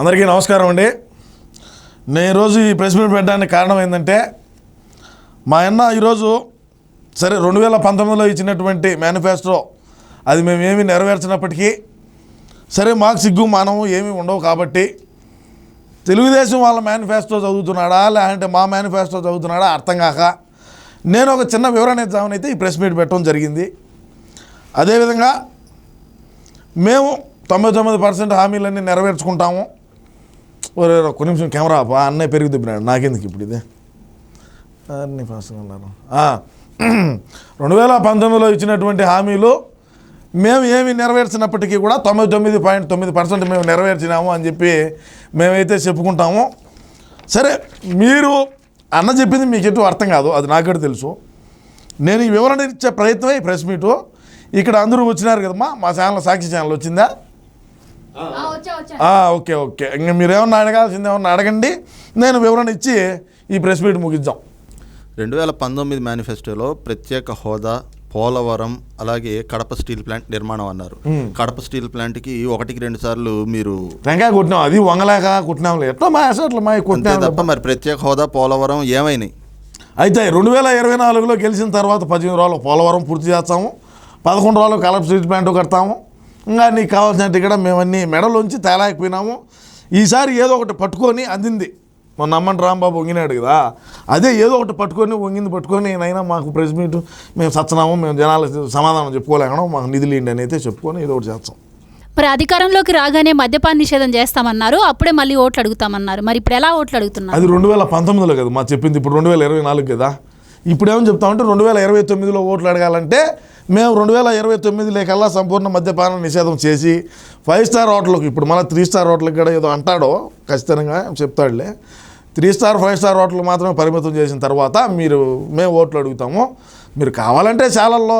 అందరికీ నమస్కారం అండి. నేను ఈరోజు ఈ ప్రెస్ మీట్ పెట్టడానికి కారణం ఏంటంటే మా అన్న ఈరోజు సరే రెండు వేల పంతొమ్మిదిలో ఇచ్చినటువంటి మేనిఫెస్టో అది మేమేమి నెరవేర్చినప్పటికీ సరే మాకు సిగ్గు మనము ఏమీ ఉండవు కాబట్టి తెలుగుదేశం వాళ్ళ మేనిఫెస్టో చదువుతున్నాడా లేదంటే మా మేనిఫెస్టో చదువుతున్నాడా అర్థం కాక నేను ఒక చిన్న వివరణ ఇద్దామని అయితే ఈ ప్రెస్ మీట్ పెట్టడం జరిగింది. అదేవిధంగా మేము తొంభై తొమ్మిది పర్సెంట్ హామీలన్నీ నెరవేర్చుకుంటాము. ఒరే ఒక్క నిమిషం కెమెరా ఆపు. అన్నయ్య పెరుగు దిబ్బినాడు. నాకెందుకు ఇప్పుడు ఇది? అన్ని ఫాస్ట్గా ఉన్నారు. రెండు వేల పంతొమ్మిదిలో ఇచ్చినటువంటి హామీలు మేము ఏమి నెరవేర్చినప్పటికీ కూడా తొంభై తొమ్మిది పాయింట్ తొమ్మిది పర్సెంట్ మేము నెరవేర్చినాము అని చెప్పి మేమైతే చెప్పుకుంటాము. సరే మీరు అన్న చెప్పింది మీకు ఎటు అర్థం కాదు. అది నాకూడా తెలుసు. నేను ఈ వివరణ ఇచ్చే ప్రయత్నమే ఈ ప్రెస్ మీటు. ఇక్కడ అందరూ వచ్చినారు కదమ్మా. మా ఛానల్ సాక్షి ఛానల్ వచ్చిందా? Okay okay. ఇంకా మీరు ఏమన్నా అడగాల్సింది ఏమన్నా అడగండి. నేను వివరణ ఇచ్చి ఈ ప్రెస్ మీట్ ముగిద్దాం. రెండు వేల పంతొమ్మిది మేనిఫెస్టోలో ప్రత్యేక హోదా పోలవరం అలాగే కడప స్టీల్ ప్లాంట్ నిర్మాణం అన్నారు. కడప స్టీల్ ప్లాంట్కి ఒకటికి రెండు సార్లు మీరు టెంకాయ కొట్టినాం అది వంగలేక కొట్టినాంలే ఎట్లా మా అసలు మా కొట్టినాం తప్ప మరి ప్రత్యేక హోదా పోలవరం ఏమైనాయి? అయితే రెండు వేల ఇరవై నాలుగులో గెలిచిన తర్వాత పదిహేను రోజులు పోలవరం పూర్తి చేస్తాము పదకొండు రోజులు కలప స్ట్రీట్ ప్లాంట్ కడతాము ఇంకా నీకు కావాల్సిన టికెట్ మేమన్నీ మెడలోంచి తేలాకపోయినాము. ఈసారి ఏదో ఒకటి పట్టుకొని అందింది. మొన్న అమ్మని రాంబాబు వంగినాడు కదా. అదే ఏదో ఒకటి పట్టుకొని వంగింది పట్టుకొని నైనా మాకు ప్రెస్ మీట్ మేము సచ్చినాము మేము జనాలు సమాధానం చెప్పుకోలేకడం మాకు నిధులు ఇండి అని అయితే చెప్పుకొని ఏదో ఒకటి చేస్తాం. మరి అధికారంలోకి రాగానే మద్యపాన నిషేధం చేస్తామన్నారు. అప్పుడే మళ్ళీ ఓట్లు అడుగుతామన్నారు. మరి ఇప్పుడు ఎలా ఓట్లు అడుగుతున్నారు? అది రెండు వేల పంతొమ్మిదిలో కదా మా చెప్పింది ఇప్పుడు రెండు వేల ఇరవై నాలుగు కదా. ఇప్పుడు ఏమని చెప్తామంటే రెండు వేల ఇరవై తొమ్మిదిలో ఓట్లు అడగాలంటే మేము రెండు వేల ఇరవై తొమ్మిది కల్లా సంపూర్ణ మద్యపాన నిషేధం చేసి ఫైవ్ స్టార్ హోటల్కి ఇప్పుడు మళ్ళీ త్రీ స్టార్ హోటల్కి కూడా ఏదో అంటాడో ఖచ్చితంగా చెప్తాడులే. Three star five star hotel మాత్రమే పరిమితం చేసిన తర్వాత మీరు మేము ఓట్లు అడుగుతాము. మీరు కావాలంటే చాలల్లో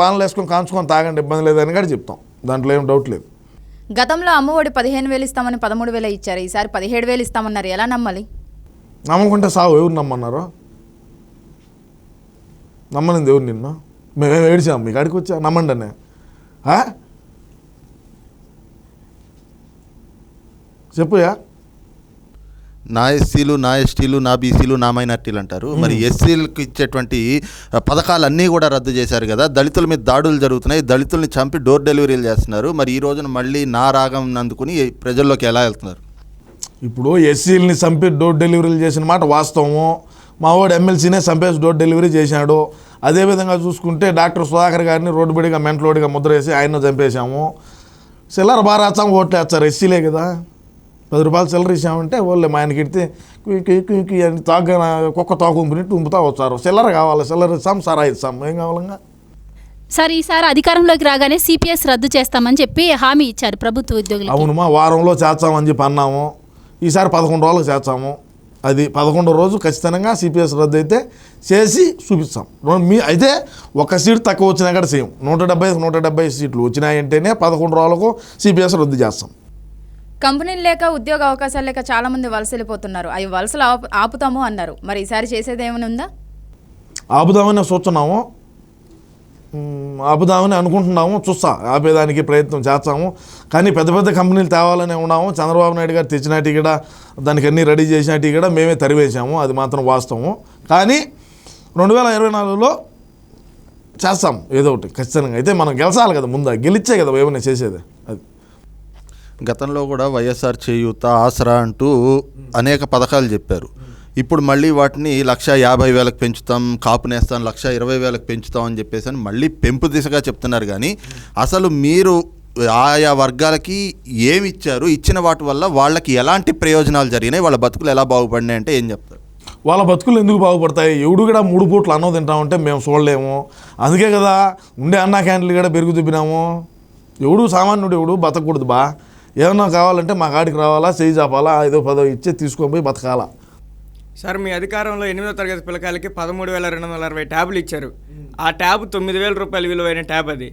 బాణలు వేసుకొని కాంచుకొని తాగండి ఇబ్బంది లేదని కూడా చెప్తాం. దాంట్లో ఏం డౌట్ లేదు. గతంలో అమ్మఒడి పదిహేను వేలు ఇస్తామని పదమూడు వేలు ఇచ్చారు. ఈసారి పదిహేడు వేలు ఇస్తామన్నారు. ఎలా నమ్మాలి? నమ్మకుంటే సావు ఎవరు నమ్మన్నారు? నమ్మనింది ఎవరు నిన్ను. మేమేం ఏడిచాం? మీకు అడిగి వచ్చా? నమ్మండి అనే? చెప్పుయా నా ఎస్సీలు నా ఎస్టీలు నా బీసీలు నా మైనార్టీలు అంటారు. మరి ఎస్సీలకు ఇచ్చేటువంటి ఆ, పథకాలన్నీ కూడా రద్దు చేశారు కదా. దళితుల మీద దాడులు జరుగుతున్నాయి. దళితుల్ని చంపి డోర్ డెలివరీలు చేస్తున్నారు. మరి ఈ రోజున మళ్ళీ నా రాగం అందుకుని ప్రజల్లోకి ఎలా వెళ్తున్నారు? ఇప్పుడు ఎస్సీలని చంపి డోర్ డెలివరీలు చేసిన మాట వాస్తవము మా వాడు ఎమ్మెల్సీనే చంపేసి డోర్ డెలివరీ చేశాడు. అదేవిధంగా చూసుకుంటే డాక్టర్ సుధాకర్ గారిని రోడ్డు బడిగా మెంటలోడిగా ముద్ర వేసి ఆయన్ను చంపేశాము. చిల్లర బాగా రాచాం ఓట్లు వేస్తారు ఎస్సీలే కదా. పది రూపాయలు చిల్లర ఇచ్చామంటే వాళ్ళే మా ఆయనకి ఇడితే అని తాగ కుక్క తోక ఉంపినట్టు ఉంపుతా వచ్చారు. చిల్లర కావాలి చిల్లర ఇస్తాం సరా ఇస్తాం. ఏం కావాలంగా? సార్ ఈసారి అధికారంలోకి రాగానే సిపిఎస్ రద్దు చేస్తామని చెప్పి హామీ ఇచ్చారు ప్రభుత్వ ఉద్యోగులకు. అవునుమా వారంలో చేర్చామని చెప్పి అన్నాము. ఈసారి పదకొండు రోజులకు చేర్చాము అది పదకొండో రోజు ఖచ్చితంగా సిపిఎస్ రద్దు అయితే చేసి చూపిస్తాం. మీ అయితే ఒక సీట్ తక్కువ వచ్చినా కూడా సేమ్. నూట డెబ్బై నూట డెబ్బై సీట్లు వచ్చినాయంటేనే పదకొండు రోజులకు సిపిఎస్ రద్దు చేస్తాం. కంపెనీలు లేక ఉద్యోగ అవకాశాలు లేక చాలా మంది వలస వెళ్ళిపోతున్నారు అవి వలసలు ఆపు- ఆపుతాము అన్నారు. మరి ఈసారి చేసేది ఏమైనా ఉందా? ఆపుదామని చూస్తున్నాము ఆపుదామని అనుకుంటున్నాము చూస్తా ఆపేదానికి ప్రయత్నం చేస్తాము. కానీ పెద్ద పెద్ద కంపెనీలు తేవాలని ఉన్నాము. చంద్రబాబు నాయుడు గారు తెచ్చినట్టు కూడా దానికి అన్నీ రెడీ చేసినట్టు కూడా మేమే తరివేశాము. అది మాత్రం వాస్తవము. కానీ రెండు వేల ఇరవై నాలుగులో చేస్తాం ఏదో ఒకటి. ఖచ్చితంగా. అయితే మనం గెలచాలి కదా ముందా? గెలిచే కదా ఏమైనా చేసేది? అది. గతంలో కూడా వైఎస్ఆర్ చేయూత ఆసరా అంటూ అనేక పథకాలు చెప్పారు. ఇప్పుడు మళ్ళీ వాటిని లక్ష యాభై వేలకు పెంచుతాం కాపు నేస్తాం లక్ష ఇరవై వేలకు పెంచుతాం అని చెప్పేసి అని మళ్ళీ పెంపు దిశగా చెప్తున్నారు కానీ అసలు మీరు ఆయా వర్గాలకి ఏమి ఇచ్చారు? ఇచ్చిన వాటి వల్ల వాళ్ళకి ఎలాంటి ప్రయోజనాలు జరిగినాయి? వాళ్ళ బతుకులు ఎలా బాగుపడినాయి అంటే ఏం చెప్తారు? వాళ్ళ బతుకులు ఎందుకు బాగుపడతాయి? ఎవడు కూడా మూడు పూట్లు అన్నం తింటామంటే మేము చూడలేము. అందుకే కదా ఉండే అన్న క్యాంటీన్లు కూడా పెరుగు తిప్పినాము ఎవడు సామాన్యుడు ఎవడు బతకూడదు బా. ఏమన్నా కావాలంటే మా కాడికి రావాలా చేయి చాపాలా ఐదో పదో ఇచ్చే తీసుకొని పోయి బతకాలా. సార్ మీ అధికారంలో ఎనిమిదో తరగతి పిల్లకాయలకి పదమూడు వేల రెండు వందల అరవై ట్యాబ్లు ఇచ్చారు. ఆ ట్యాబ్ తొమ్మిది వేల రూపాయల విలువైన ట్యాబ్ అది.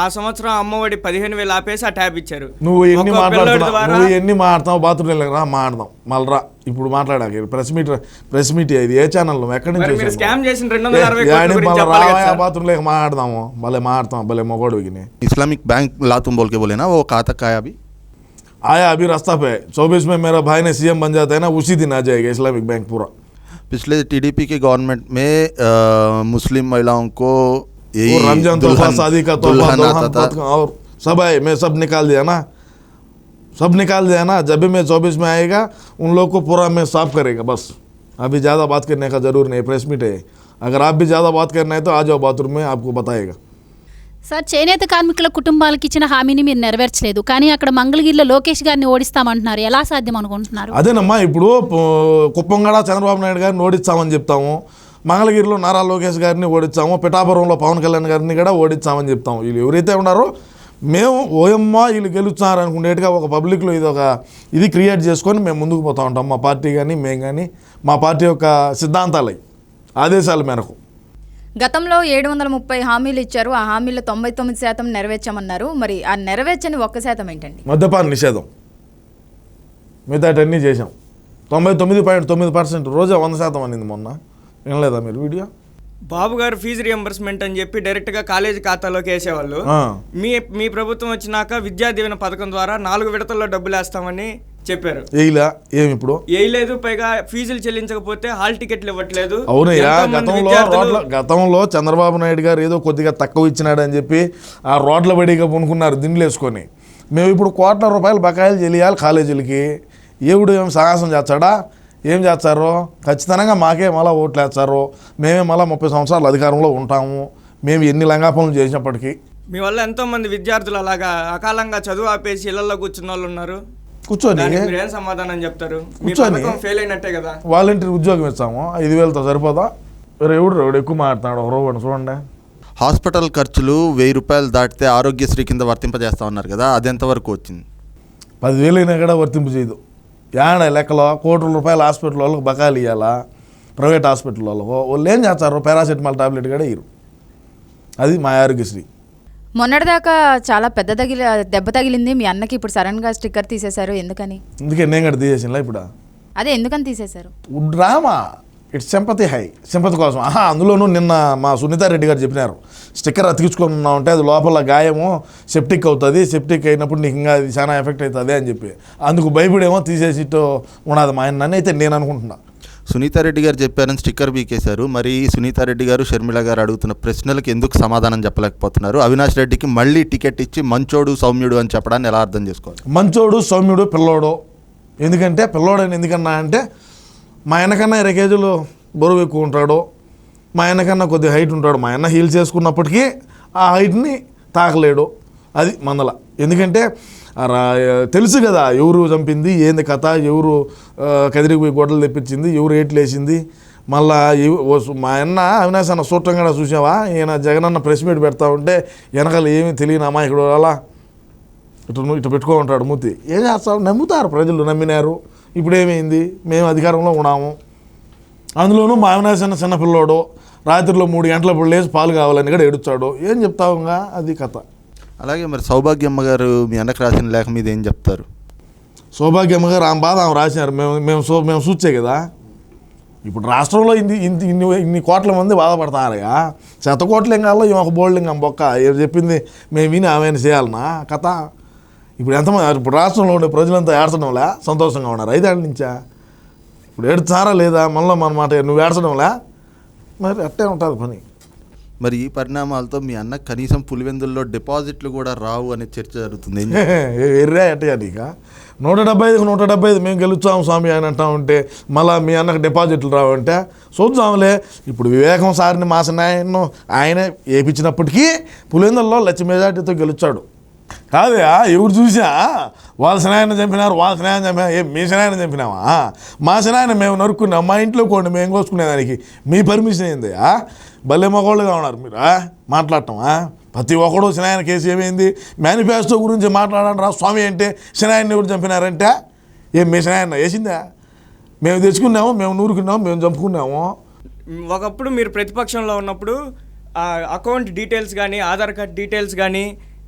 ఆ సంవత్సరం అమ్మఒడి పదిహేను వేలు ఆపేసి ఆ ట్యాబ్ ఇచ్చారు. నువ్వు ఎన్ని మాట్లాడుతున్నావు? ఎన్ని మాట్లాడతావు బాత్రూమ్ రా మాట్లాడదాం. మళ్ళరా ఇప్పుడు మాట్లాడాక ప్రెస్ మీట్ ప్రెస్ మీట్ ఇది ఏ ఛానల్ నువ్వు? ఎక్కడి నుంచి స్కామ్ చేసిన రెండు వందల అరవై బాత్రూమ్ లేక మాట్లాడదాము. భలే మాట్లాడతాం భలే మొగోడు ఇస్లామిక్ బ్యాంక్ లాతుంబోల్కి బోలేనా ఓ ఖాతా కాయాబీ आया अभी रास्ता पे चौबीस में मेरा भाई ने सीएम बन जाता है ना उसी दिन आ जाएगा इस्लामिक बैंक पूरा। पिछले टीडीपी के गवर्नमेंट में अ, मुस्लिम महिलाओं को यही रमज़ान तोहफा शादी का तोहफा और सब आए मैं सब निकाल दिया ना। सब निकाल दिया ना जब भी मैं चौबीस में आएगा उन लोग को पूरा मैं साफ़ करेगा बस। अभी ज़्यादा बात करने का ज़रूर नहीं प्रेस मीट है। अगर आप भी ज़्यादा बात करना है तो आ जाओ बाथरूम में आपको बताएगा। సార్ చేనేత కార్మికుల కుటుంబాలకు ఇచ్చిన హామీని మీరు నెరవేర్చలేదు. కానీ అక్కడ మంగళగిరిలో లోకేష్ గారిని ఓడిస్తామంటున్నారు. ఎలా సాధ్యం అనుకుంటున్నారు? అదేనమ్మా ఇప్పుడు కుప్పంగడ చంద్రబాబు నాయుడు గారిని ఓడిస్తామని చెప్తాము. మంగళగిరిలో నారా లోకేష్ గారిని ఓడించాము పిఠాపురంలో పవన్ కళ్యాణ్ గారిని కూడా ఓడించామని చెప్తాము. వీళ్ళు ఎవరైతే ఉన్నారో మేము ఓయమ్మ వీళ్ళు గెలుస్తున్నారు అనుకునేట్టుగా ఒక పబ్లిక్లో ఇది ఒక ఇది క్రియేట్ చేసుకొని మేము ముందుకు పోతూ ఉంటాం. మా పార్టీ కానీ మేము కానీ మా పార్టీ యొక్క సిద్ధాంతాలు ఆదేశాల మేరకు. గతంలో ఏడు వందల ముప్పై హామీలు ఇచ్చారు. ఆ హామీలు తొంభై తొమ్మిది శాతం నెరవేర్చామన్నారు. మరి ఆ నెరవేర్చని ఒక్క శాతం ఏంటండి? మద్యపాన నిషేధం. మిగతాటన్నీ చేసాం తొంభై తొమ్మిది పాయింట్ తొమ్మిది పర్సెంట్ రోజా వంద శాతం అనింది మొన్న. వినలేదా మీరు వీడియో? బాబు గారు ఫీజు రియంబర్స్మెంట్ అని చెప్పి డైరెక్ట్గా కాలేజీ ఖాతాలోకి వేసేవాళ్ళు. ఆ. మీ మీ ప్రభుత్వం వచ్చినాక విద్యా దీవెన పథకం ద్వారా నాలుగు విడతల్లో డబ్బులు వేస్తామని చెప్పారు. వేయలా ఏమి ఇప్పుడు? వేయలేదు పైగా ఫీజులు చెల్లించకపోతే హాల్ టికెట్లు ఇవ్వట్లేదు. అవునయ్యా ఎంతోమంది గతంలో రోడ్ల గతంలో చంద్రబాబు నాయుడు గారు ఏదో కొద్దిగా తక్కువ ఇచ్చినాడని చెప్పి ఆ రోడ్ల బడిగా కొనుక్కున్నారు దిండ్లు వేసుకొని. మేము ఇప్పుడు కోట్ల రూపాయలు బకాయిలు చెల్లియాలి కాలేజీలకి. ఏవుడు ఏం సాహసం చేస్తాడా? ఏం చేస్తారు? ఖచ్చితంగా మాకే మళ్ళీ ఓట్లు వేస్తారు. మేమే మళ్ళీ ముప్పై సంవత్సరాలు అధికారంలో ఉంటాము. మేము ఎన్ని లంగా పనులు చేసినప్పటికీ. మీ వల్ల ఎంతో మంది విద్యార్థులు అలాగా అకాలంగా చదువు ఆపేసి ఇళ్ళలో కూర్చున్న వాళ్ళు ఉన్నారు? కూర్చొని. సమాధానం చెప్తారు? మీ కూర్చొని- ఫెయిల్ అయినట్టే కదా? వాలంటీర్ ఉద్యోగం ఇస్తాము. ఐదు వేలతో సరిపోదా? వేరే ఎవడు ఎవడు ఎక్కువ మాట్లాడుతున్నాడు రోజు చూడండి. హాస్పిటల్ ఖర్చులు వెయ్యి రూపాయలు దాటితే ఆరోగ్యశ్రీ కింద వర్తింపజేస్తా ఉన్నారు కదా అది ఎంతవరకు వచ్చింది? పదివేలు అయినా కూడా వర్తింపు చేయదు. యాడ లెక్కలో కోట్ల రూపాయల హాస్పిటల్ వాళ్ళకి బకాయిలు ఇవ్వాలా ప్రైవేట్ హాస్పిటల్ వాళ్ళకు. వాళ్ళు ఏం చేస్తారు? పారాసెటమాల్ టాబ్లెట్ కూడా ఇయ్యరు. అది మా ఆరోగ్యశ్రీ. మొన్నటిదాకా చాలా పెద్ద తగిలి దెబ్బ తగిలింది. మీ అన్నకి ఇప్పుడు సడన్గా స్టిక్కర్ తీసేశారు. ఎందుకని? అందుకే నేను కూడా తీసేసినలా ఇప్పుడు? అదే ఎందుకని తీసేశారు? డ్రామా. ఇట్స్ సింపతి హై. సింపతి కోసం. ఆహా అందులోనూ నిన్న మా సునీతారెడ్డి గారు చెప్పినారు. స్టిక్కర్ అతికించుకున్నావు అంటే అది లోపల గాయము సెప్టిక్ అవుతుంది. సెప్టిక్ అయినప్పుడు నీకు ఇంకా అది చాలా ఎఫెక్ట్ అవుతుంది అని చెప్పి. అందుకు భయపడేమో తీసేసి ఇటు ఉన్నది మా ఆయన. అయితే నేను అనుకుంటున్నా. సునీతారెడ్డి గారు చెప్పారని స్టిక్కర్ బీకేశారు. మరి సునీతారెడ్డి గారు షర్మిల గారు అడుగుతున్న ప్రశ్నలకు ఎందుకు సమాధానం చెప్పలేకపోతున్నారు? అవినాష్ రెడ్డికి మళ్ళీ టికెట్ ఇచ్చి మంచోడు సౌమ్యుడు అని చెప్పడాన్ని ఎలా అర్థం చేసుకోవాలి? మంచోడు సౌమ్యుడు పిల్లోడు. ఎందుకంటే పిల్లోడని ఎందుకన్నా అంటే మా ఆయనకన్నా ఇరవై కేజీలు బరువు ఎక్కువ ఉంటాడు. మా ఆయనకన్నా కొద్ది హైట్ ఉంటాడు. మా ఆయన హీల్స్ చేసుకున్నప్పటికీ ఆ హైట్ని తాకలేడు. అది మందల. ఎందుకంటే తెలుసు కదా ఎవరు చంపింది ఏంది కథ ఎవరు కదిరిపోయి గొడ్డలు తెప్పించింది ఎవరు ఏట్లు వేసింది. మళ్ళా మా అన్న అవినాశ్ అన్న చూడటం కూడా చూసావా? ఈయన జగనన్న ప్రెస్ మీట్ పెడతా ఉంటే వెనకాల ఏమీ తెలియని ఇక్కడ అలా ఇటు ఇటు పెట్టుకో ఉంటాడు మూతి. ఏం చేస్తావు? నమ్ముతారు ప్రజలు నమ్మినారు. ఇప్పుడు ఏమైంది? మేము అధికారంలో ఉన్నాము. అందులోనూ మా అవినాశ్ అన్న చిన్నపిల్లోడు రాత్రిలో మూడు గంటలప్పుడు లేచి పాలు కావాలని కూడా ఎడుచాడు ఏం చెప్తావుగా అది కథ. అలాగే మరి సౌభాగ్యమ్మ గారు మీ అన్నకు రాసిన లేఖ మీద ఏం చెప్తారు? సౌభాగ్యమ్మ గారు ఆమె బాధ ఆమె రాసినారు. మేము మేము సో మేము చూచే కదా ఇప్పుడు రాష్ట్రంలో ఇన్ని ఇన్ని ఇన్ని ఇన్ని కోట్ల మంది బాధపడతారయ్యా. శత కోట్లింగాల్లో కాల్లో ఈమె ఒక బోల్డింగం బొక్క. ఏం చెప్పింది మేము విని ఆమెను చేయాలనా? కథ. ఇప్పుడు ఎంతమంది ఇప్పుడు రాష్ట్రంలో ఉండే ప్రజలంతా ఏడ్చడంలే? సంతోషంగా ఉన్నారు. ఐదేళ్ళ నుంచా? ఇప్పుడు ఏడుచారా లేదా? మనలో మన మాట నువ్వు ఏడ్చడంలే? మరి అట్టే ఉంటుంది పని. మరి ఈ పరిణామాలతో మీ అన్న కనీసం పులివెందుల్లో డిపాజిట్లు కూడా రావు అనే చర్చ జరుగుతుంది. ఏం అంటే ఎర్రా నీక నూట డెబ్బై ఐదుకు నూట డెబ్బై ఐదు మేము గెలుచాం స్వామి అని అంటా ఉంటే మళ్ళీ మీ అన్నకు డిపాజిట్లు రావంటే చూద్దాంలే. ఇప్పుడు వివేకం సారిని మాసిన ఆయన ఆయన పులివెందుల్లో లచ్చి మెజార్టీతో గెలుచాడు కాదయా ఎవరు చూసా వాళ్ళ సినాయన చంపినారు వాళ్ళ సినాయన చంపినా ఏ మీ సినాయన చంపినావా? మా సినాయన మేము నరుక్కున్నాం మా ఇంట్లో కొన్ని మేము కోసుకునేదానికి మీ పర్మిషన్ ఏందయ్యా? భలే మగవాళ్ళుగా ఉన్నారు మీరు మాట్లాడటమా ప్రతి ఒక్కడు సినాయన కేసు ఏమైంది? మేనిఫెస్టో గురించి మాట్లాడండి రా స్వామి అంటే సినాయన్ని ఎవరు చంపినారంటే? ఏం మీ సినాయన వేసిందా? మేము తెచ్చుకున్నాము మేము నూరుకున్నాము మేము చంపుకున్నాము. ఒకప్పుడు మీరు ప్రతిపక్షంలో ఉన్నప్పుడు అకౌంట్ డీటెయిల్స్ కానీ ఆధార్ కార్డ్ డీటెయిల్స్ కానీ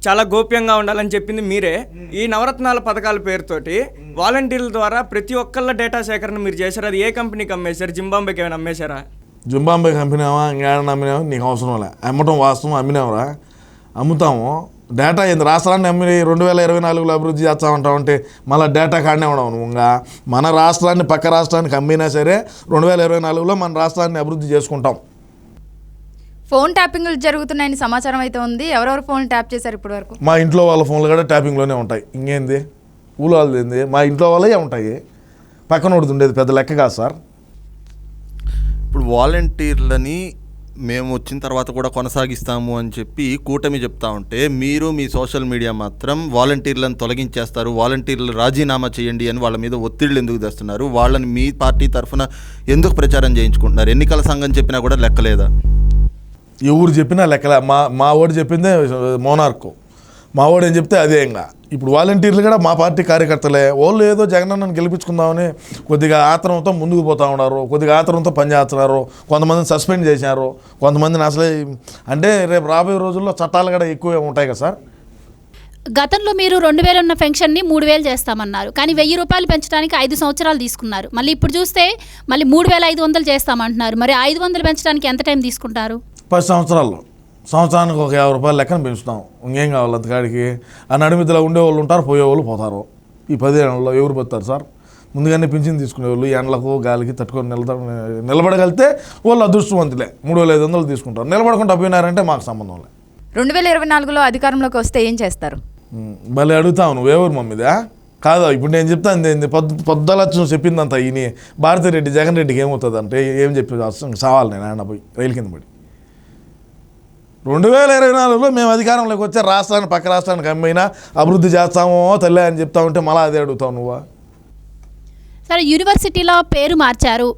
చాలా గోప్యంగా ఉండాలని చెప్పింది మీరే. ఈ నవరత్నాల పథకాల పేరుతోటి వాలంటీర్ల ద్వారా ప్రతి ఒక్కళ్ళ డేటా సేకరణ మీరు చేశారు. అది ఏ కంపెనీకి అమ్మేశారు? జింబాంబేకి ఏమైనా అమ్మేశారా? జింబాంబేకి అమ్మినావా ఇంకేడన్నా అమ్మినావా నీకు అవసరం లే. అమ్మటం వాస్తవం అమ్మినావురా. అమ్ముతాము. డేటా ఏంది? రాష్ట్రాన్ని అమ్మి రెండు వేల ఇరవై నాలుగులో అభివృద్ధి చేస్తామంటావు అంటే మళ్ళీ డేటా కాడనే ఉండవు ఇంకా. మన రాష్ట్రాన్ని పక్క రాష్ట్రానికి అమ్మినా సరే రెండు వేల ఇరవై నాలుగులో మన రాష్ట్రాన్ని అభివృద్ధి చేసుకుంటాం. ఫోన్ ట్యాపింగ్లు జరుగుతున్నాయని సమాచారం అయితే ఉంది. ఎవరెవరు ఫోన్ ట్యాప్ చేశారు ఇప్పటి వరకు? మా ఇంట్లో వాళ్ళ ఫోన్లు కూడా ట్యాపింగ్లోనే ఉంటాయి. ఇంకేంది? ఊళ్ళో వాళ్ళది ఏంది మా ఇంట్లో వాళ్ళే ఉంటాయి. పక్కన ఉండేది పెద్ద లెక్క కాదు సార్. ఇప్పుడు వాలంటీర్లని మేము వచ్చిన తర్వాత కూడా కొనసాగిస్తాము అని చెప్పి కూటమి చెప్తా ఉంటే మీరు మీ సోషల్ మీడియా మాత్రం వాలంటీర్లను తొలగించేస్తారు వాలంటీర్లు రాజీనామా చేయండి అని వాళ్ళ మీద ఒత్తిళ్ళు ఎందుకు తెస్తున్నారు? వాళ్ళని మీ పార్టీ తరఫున ఎందుకు ప్రచారం చేయించుకుంటున్నారు? ఎన్నికల సంఘం చెప్పినా కూడా లెక్కలేదా? ఎవరు చెప్పినా లెక్కలే. మా మా వాడు చెప్పిందే మోనార్కు. మా వాడు ఏం చెప్తే అదే ఇంకా. ఇప్పుడు వాలంటీర్లు కూడా మా పార్టీ కార్యకర్తలే. వాళ్ళు ఏదో జగనన్నను గెలిపించుకుందామని కొద్దిగా ఆత్రంతో ముందుకు పోతా ఉన్నారు. కొద్దిగా ఆత్రంతో పనిచేస్తున్నారు కొంతమందిని సస్పెండ్ చేశారు. కొంతమందిని అసలే అంటే రేపు రాబోయే రోజుల్లో చట్టాలు కూడా ఎక్కువ ఉంటాయి కదా సార్? గతంలో మీరు రెండు వేలు ఉన్న పెన్షన్ని మూడు వేలు చేస్తామన్నారు. కానీ వెయ్యి రూపాయలు పెంచడానికి ఐదు సంవత్సరాలు తీసుకున్నారు. మళ్ళీ ఇప్పుడు చూస్తే మళ్ళీ మూడు వేల ఐదు వందలు చేస్తామంటున్నారు. మరి ఐదు వందలు పెంచడానికి ఎంత టైం తీసుకుంటారు? పది సంవత్సరాల్లో. సంవత్సరానికి ఒక యాభై రూపాయలు లెక్కన పెంచుతాం. ఇంకేం కావాలి అంతకాడికి ఆ నడిమిదిలో ఉండేవాళ్ళు ఉంటారు పోయేవాళ్ళు పోతారు. ఈ పదిహేనులో ఎవరు పోతారు సార్? ముందుగానే పింఛన్ తీసుకునేవాళ్ళు ఎండలకు గాలికి తట్టుకొని నిలబడ నిలబడగలిగితే వాళ్ళు అదృష్టవంతులే. మూడు వేల ఐదు వందలు తీసుకుంటారు. నిలబడకుండా పోయినారంటే మాకు సంబంధం లేదు రెండు వేల ఇరవై నాలుగులో అధికారంలోకి వస్తే ఏం చేస్తారు? భలే అడుగుతావు నువ్వెవరు మమ్మీదా? కాదా? ఇప్పుడు నేను చెప్తాను ఏంది? పొద్దు పొద్దులచ్చు చెప్పిందంతా ఈయన. భారతిరెడ్డి జగన్ రెడ్డికి ఏమవుతుంది అంటే ఏం చెప్పి సావాలి నేను ఆయన పోయి రైలు కింద పడి. రెండు వేల ఇరవై నాలుగులో మేము అధికారంలోకి వచ్చే రాష్ట్రాన్ని పక్క రాష్ట్రానికి అమ్మైనా అభివృద్ధి చేస్తామో తల్లి అని చెప్తా ఉంటే మళ్ళీ అదే అడుగుతావు నువ్వా? సరే యూనివర్సిటీలో పేరు మార్చారు.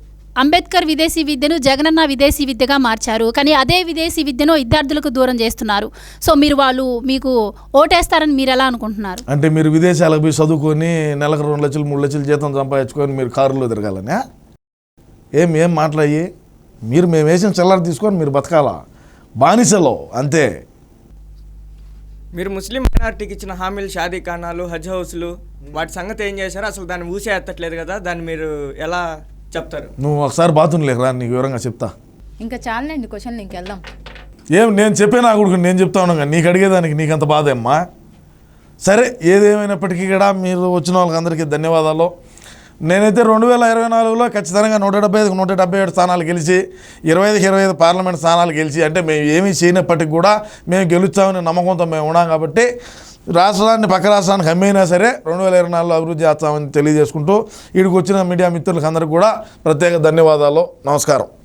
అంబేద్కర్ విదేశీ విద్యను జగనన్న విదేశీ విద్యగా మార్చారు. కానీ అదే విదేశీ విద్యను విద్యార్థులకు దూరం చేస్తున్నారు. సో మీరు వాళ్ళు మీకు ఓటేస్తారని మీరు ఎలా అనుకుంటున్నారు? అంటే మీరు విదేశాలకు పోయి చదువుకొని నెలకు రెండు లక్షలు మూడు లక్షలు జీతం సంపాదించుకొని మీరు కారులో తిరగాలనే? ఏం ఏం మాట్లాడి మీరు మేము వేసిన చిల్లర తీసుకొని మీరు బతకాలా? బానిసలో అంతే. మీరు ముస్లిం మైనారిటీకి ఇచ్చిన హామీలు షాదీ ఖానాలు హజ్ హౌస్లు వాటి సంగతి ఏం చేశారు అసలు దాన్ని ఊసే ఎత్తట్లేదు కదా దాన్ని మీరు ఎలా చెప్తారు? నువ్వు ఒకసారి బాత్రూమ్ లేక రా నీకు వివరంగా చెప్తా. ఇంకా చాలండి క్వశ్చన్లు ఇంకెళ్దాం ఏం నేను చెప్పే నా కొడుకు నేను చెప్తా ఉన్నాను కానీ నీకు అడిగేదానికి నీకంత బాధ అమ్మా సరే ఏదేమైనప్పటికీ కూడా మీరు వచ్చిన వాళ్ళకి అందరికీ ధన్యవాదాలు. నేనైతే రెండు వేల ఇరవై నాలుగులో ఖచ్చితంగా నూట డెబ్బై ఐదు నూట డెబ్బై ఏడు స్థానాలు గెలిచి ఇరవై ఐదుకి ఇరవై ఐదు పార్లమెంట్ స్థానాలు గెలిచి అంటే మేము ఏమీ చేయనప్పటికీ కూడా మేము గెలుస్తామని నమ్మకంతో మేము ఉన్నాం కాబట్టి రాష్ట్రాన్ని పక్క రాష్ట్రానికి అమ్మైనా సరే రెండు వేల ఇరవై నాలుగులో అభివృద్ధి చేస్తామని తెలియజేసుకుంటూ వీడికి వచ్చిన మీడియా మిత్రులకు అందరికీ కూడా ప్రత్యేక ధన్యవాదాలు. నమస్కారం.